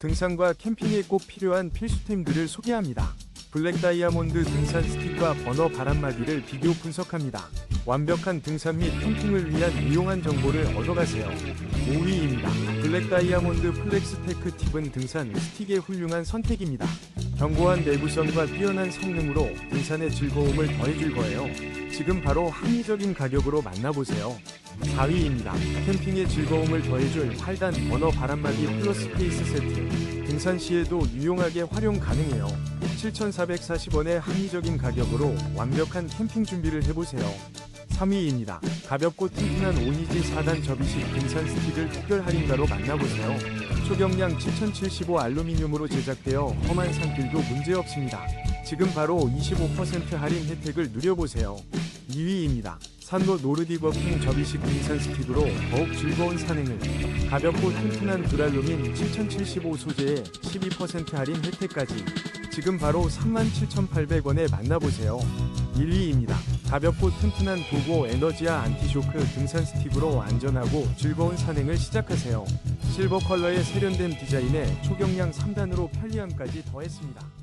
등산과 캠핑에 꼭 필요한 필수템들을 소개합니다. 블랙 다이아몬드 등산 스틱과 버너 바람막이를 비교 분석합니다. 완벽한 등산 및 캠핑을 위한 유용한 정보를 얻어가세요. 5위입니다. 블랙 다이아몬드 플렉스 테크 팁은 등산 스틱의 훌륭한 선택입니다. 견고한 내구성과 뛰어난 성능으로 등산의 즐거움을 더해줄 거예요. 지금 바로 합리적인 가격으로 만나보세요. 4위입니다. 캠핑의 즐거움을 더해줄 8단 버너 바람막이 플러 스 페이스 세트. 등산 시에도 유용하게 활용 가능해요. 7,440원의 합리적인 가격으로 완벽한 캠핑 준비를 해보세요. 3위입니다. 가볍고 튼튼한 오니지 4단 접이식 등산 스틱을 특별 할인가로 만나보세요. 초경량 7075 알루미늄으로 제작되어 험한 산길도 문제없습니다. 지금 바로 25% 할인 혜택을 누려보세요. 2위입니다. 산로 노르딕 워킹 접이식 등산 스틱으로 더욱 즐거운 산행을 가볍고 튼튼한 두랄루민 7075 소재에 12% 할인 혜택까지 지금 바로 37,800원에 만나보세요. 1위입니다. 가볍고 튼튼한 도고 에너지아 안티쇼크 등산 스틱으로 안전하고 즐거운 산행을 시작하세요. 실버 컬러의 세련된 디자인에 초경량 3단으로 편리함까지 더했습니다.